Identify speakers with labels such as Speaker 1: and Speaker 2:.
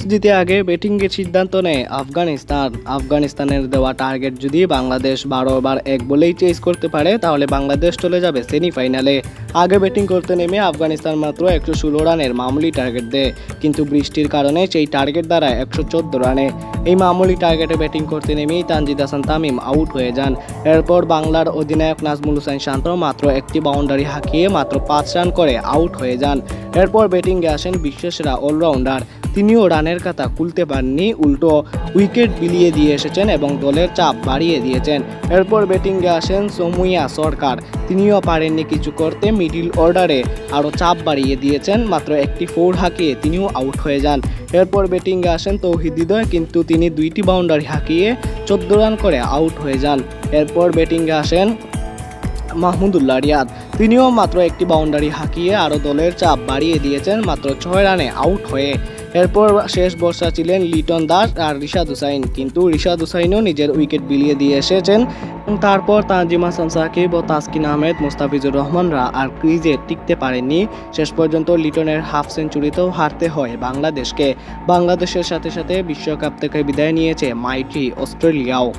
Speaker 1: জিতে আগে ব্যাটিংয়ের সিদ্ধান্ত নেয় আফগানিস্তান। আফগানিস্তানের দেওয়া টার্গেট যদি বাংলাদেশ বারো বার এক বলেই চেস করতে পারে, তাহলে বাংলাদেশ চলে যাবে সেমিফাইনালে আগে ব্যাটিং করতে নেমে আফগানিস্তান মাত্র একশো ষোলো রানের মামুলি টার্গেট দেয়। কিন্তু বৃষ্টির কারণে সেই টার্গেট দাঁড়ায় একশো চোদ্দ রানে। এই মামুলি টার্গেটে ব্যাটিং করতে নেমেই তানজিদ হাসান তামিম আউট হয়ে যান। এরপর বাংলার অধিনায়ক নাজমুল হোসেন শান্ত মাত্র একটি বাউন্ডারি হাঁকিয়ে মাত্র পাঁচ রান করে আউট হয়ে যান। এরপর ব্যাটিংয়ে আসেন বিশ্বসেরা অলরাউন্ডার তিনিও রানের খাতা খুলতে পারেননি উল্টো উইকেট বিলিয়ে দিয়ে এসেছেন এবং দলের চাপ বাড়িয়ে দিয়েছেন। এরপর ব্যাটিংয়ে আসেন সমুইয়া সরকার। তিনিও পারেননি কিছু করতে, মিডিল অর্ডারে আরও চাপ বাড়িয়ে দিয়েছেন, মাত্র একটি ফোর হাঁকিয়ে তিনিও আউট হয়ে যান। এরপর ব্যাটিংয়ে আসেন তৌহিদ কিন্তু তিনি দুইটি বাউন্ডারি হাঁকিয়ে চোদ্দ রান করে আউট হয়ে যান। এরপর ব্যাটিংয়ে আসেন মাহমুদুল্লাহ রিয়াদ। তিনিও মাত্র একটি বাউন্ডারি হাঁকিয়ে আরও দলের চাপ বাড়িয়ে দিয়েছেন মাত্র ছয় রানে আউট হয়ে। এরপর শেষ বর্ষা ছিলেন লিটন দাস আর রিশাদ হুসাইন। কিন্তু রিশাদ হুসাইনও নিজের উইকেট বিলিয়ে দিয়ে এসেছেন। তারপর তানজিম হাসান সাকিব ও তাসকিন আহমেদ, মুস্তাফিজুর রহমানরা আর ক্রিজে টিকতে পারেননি। শেষ পর্যন্ত লিটনের হাফ সেঞ্চুরিতেও হারতে হয় বাংলাদেশকে। বাংলাদেশের সাথে সাথে বিশ্বকাপ থেকে বিদায় নিয়েছে মাইটি অস্ট্রেলিয়াও।